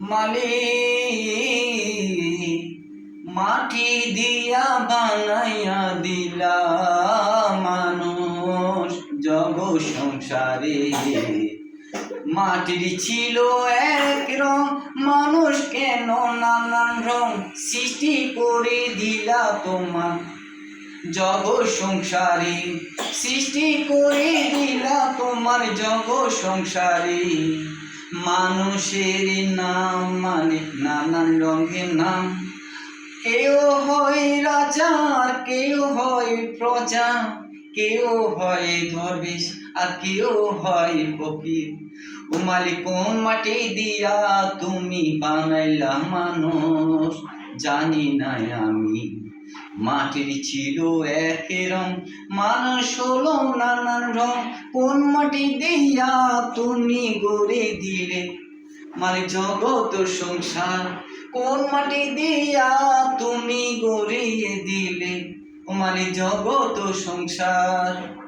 মালিক, মাটি দিয়া বানাইয়া দিলা মানুষ জগ সংসারে। মাটির ছিল এক রং, মানুষ কেন নানান রং সৃষ্টি করে দিলা তোমার? জগ সংসারে সৃষ্টি করে দিলা তোমার জগ সংসারে। মানুষের নাম মানে নানান রঙের নাম। কেউ হয় রাজা, আর কেউ হয় প্রজা। কেউ হয় দরবেশ আর কেউ হয় ফকির। ও মালিক মাটি দিয়া তুমি বানাইলা মানুষ। জানি না আমি মাটির ছিল এক রং, মানুষ হলো নানান রং। কোন মাটি দিয়া তুমি গড়ে দিলে? মানে জগত সংসার, কোন মাটি দিয়া তুমি গড়িয়ে দিলে? মানে জগত সংসার।